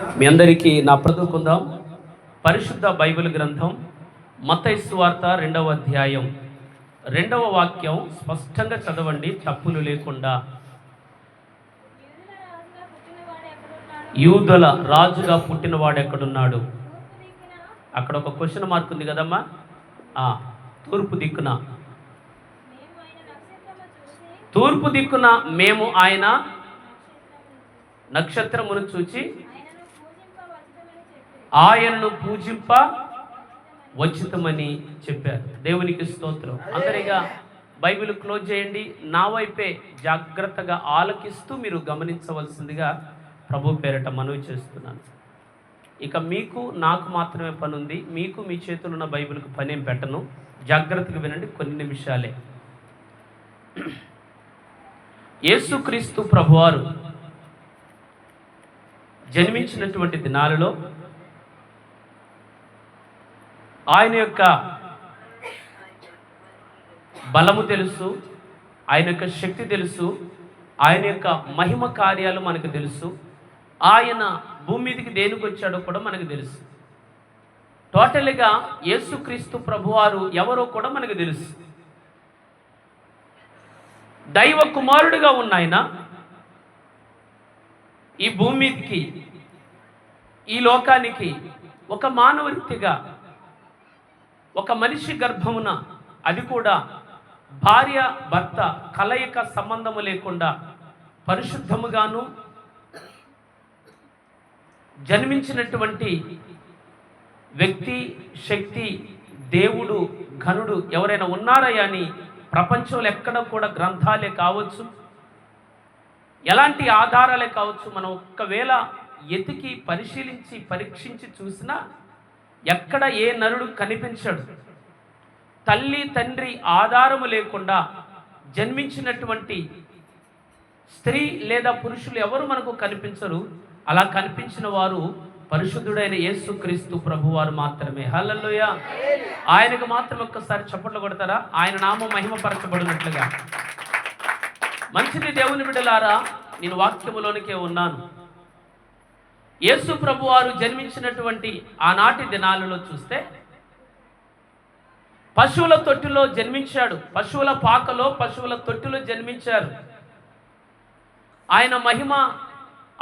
మీ అందరికీ నా ప్రదుకుందాం. పరిశుద్ధ బైబిల్ గ్రంథం మతైస్వార్త రెండవ అధ్యాయం. రెండవ వాక్యం స్పష్టంగా చదవండి తప్పులు లేకుండా. యూదుల రాజుగా పుట్టినవాడు ఎక్కడున్నాడు? అక్కడ ఒక క్వశ్చన్ మార్క్ ఉంది కదమ్మా? ఆ, తూర్పు దిక్కున. తూర్పు దిక్కున మేము ఆయన నక్షత్రమును చూచి ఆయన్ను పూజింప వచ్చితమని చెప్పారు. దేవునికి స్తోత్రం. అందరిగా బైబిల్ క్లోజ్ చేయండి. నా వైపే జాగ్రత్తగా ఆలకిస్తూ మీరు గమనించవలసిందిగా ప్రభు పేరట మనవి చేస్తున్నాను. ఇక మీకు నాకు మాత్రమే పని ఉంది మీకు మీ చేతులు ఉన్న బైబిల్కి పని ఏం పెట్టను. జాగ్రత్తగా వినండి. కొన్ని నిమిషాలే. యేసుక్రీస్తు ప్రభువారు జన్మించినటువంటి దినాలలో ఆయన యొక్క బలము తెలుసు ఆయన యొక్క శక్తి తెలుసు ఆయన యొక్క మహిమ కార్యాలు మనకు తెలుసు. ఆయన భూమి మీదకి దేనికి వచ్చాడో కూడా మనకు తెలుసు. టోటల్గా యేసుక్రీస్తు ప్రభువారు ఎవరో కూడా మనకు తెలుసు. దైవ కుమారుడిగా ఉన్న ఆయన ఈ భూమికి ఈ లోకానికి ఒక మానవరీతిగా ఒక మనిషి గర్భమున అది కూడా భార్య భర్త కలయిక సంబంధము లేకుండా పరిశుద్ధముగాను జన్మించినటువంటి వ్యక్తి శక్తి దేవుడు ఘనుడు ఎవరైనా ఉన్నారా అని ప్రపంచంలో ఎక్కడ కూడా గ్రంథాలే కావచ్చు. ఎలాంటి ఆధారాలే కావచ్చు. మనం ఒక్కవేళ ఎతికి పరిశీలించి పరీక్షించి చూసినా ఎక్కడ ఏ నరుడు కనిపించడు. తల్లి తండ్రి ఆధారము లేకుండా జన్మించినటువంటి స్త్రీ లేదా పురుషులు ఎవరు మనకు కనిపించరు. అలా కనిపించిన వారు పరిశుద్ధుడైన యేసుక్రీస్తు ప్రభువారు మాత్రమే. హల్లెలూయ. ఆయనకు మాత్రం ఒక్కసారి చప్పట్లు కొడతారా? ఆయన నామం మహిమపరచబడినట్లుగా. మంచిది దేవుని బిడ్డలారా నేను వాక్యములోనికే ఉన్నాను. యేసు ప్రభువారు జన్మించినటువంటి ఆనాటి దినాలలో చూస్తే పశువుల తొట్టిలో జన్మించాడు. పశువుల పాకలో పశువుల తొట్టిలో జన్మించారు. ఆయన మహిమ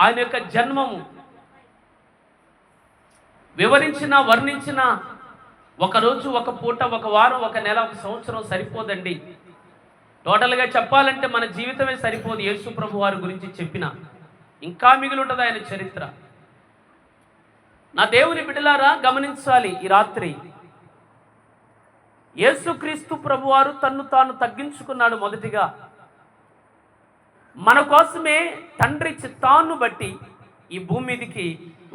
ఆయన యొక్క జన్మము వివరించిన వర్ణించిన ఒక రోజు ఒక పూట ఒక వారం ఒక నెల ఒక సంవత్సరం సరిపోదండి. టోటల్గా చెప్పాలంటే మన జీవితమే సరిపోదు. యేసు ప్రభు వారి గురించి చెప్పిన. ఇంకా మిగిలి ఉంటుంది ఆయన చరిత్ర. నా దేవుని బిడ్డలారా గమనించాలి ఈ రాత్రి. యేసుక్రీస్తు ప్రభువారు తన్ను తాను తగ్గించుకున్నాడు మొదటిగా. మన కోసమే తండ్రి చిత్తాన్ని బట్టి ఈ భూమి మీదకి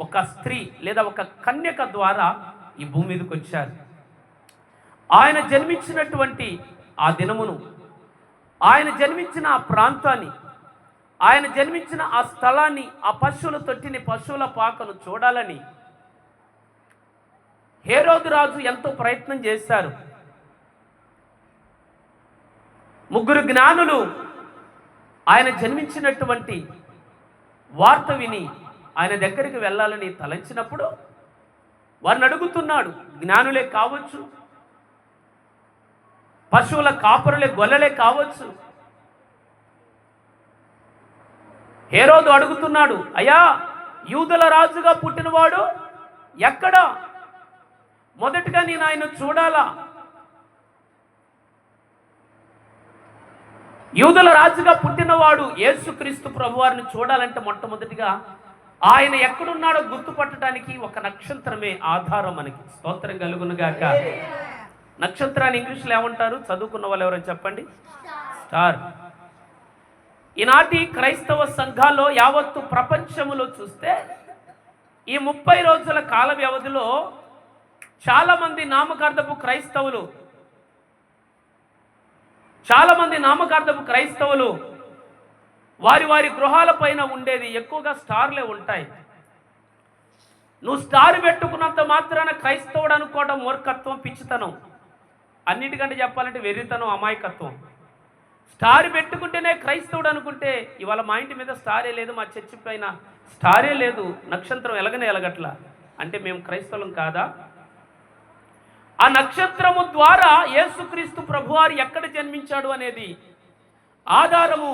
ఒక స్త్రీ లేదా ఒక కన్యక ద్వారా ఈ భూమి మీదకి వచ్చారు. ఆయన జన్మించినటువంటి ఆ దినమును ఆయన జన్మించిన ఆ ప్రాంతాన్ని ఆయన జన్మించిన ఆ స్థలాన్ని ఆ పశువుల తొట్టిని పశువుల పాకను చూడాలని హేరోదు రాజు ఎంతో ప్రయత్నం చేశారు. ముగ్గురు జ్ఞానులు ఆయన జన్మించినటువంటి వార్త విని ఆయన దగ్గరికి వెళ్ళాలని తలంచినప్పుడు వారిని అడుగుతున్నాడు జ్ఞానులే కావచ్చు పశువుల కాపరులే గొల్లలే కావచ్చు. హేరోదు అడుగుతున్నాడు అయ్యా యూదుల రాజుగా పుట్టినవాడు ఎక్కడ? మొదటగా నేను ఆయన చూడాలా? యూదుల రాజుగా పుట్టినవాడు యేసుక్రీస్తు ప్రభువారిని చూడాలంటే మొట్టమొదటిగా ఆయన ఎక్కడున్నాడో గుర్తుపట్టడానికి ఒక నక్షత్రమే ఆధారం మనకి. స్తోత్రం కలుగునుగాక నక్షత్రాన్ని ఇంగ్లీష్లో ఏమంటారు? చదువుకున్న వాళ్ళు ఎవరైనా చెప్పండి. స్టార్. ఈనాటి క్రైస్తవ సంఘాల్లో యావత్తు ప్రపంచములో చూస్తే ఈ ముప్పై రోజుల కాల వ్యవధిలో చాలామంది నామకార్థపు క్రైస్తవులు. చాలామంది నామకార్థపు క్రైస్తవులు వారి వారి గృహాల పైన ఉండేది ఎక్కువగా స్టార్లే ఉంటాయి. నువ్వు స్టార్ పెట్టుకున్నంత మాత్రాన క్రైస్తవుడు అనుకోవడం మూర్ఖత్వం పిచ్చితనం. అన్నిటికంటే చెప్పాలంటే వెర్రితనం అమాయకత్వం. స్టార్ పెట్టుకుంటేనే క్రైస్తవుడు అనుకుంటే ఇవాళ మా ఇంటి మీద స్టారే లేదు మా చర్చి పైన స్టారే లేదు నక్షత్రం ఎలగనే ఎలగట్ల. అంటే మేము క్రైస్తవులం కాదా? ఆ నక్షత్రము ద్వారా యేసుక్రీస్తు ప్రభువారు ఎక్కడ జన్మించాడు అనేది ఆధారము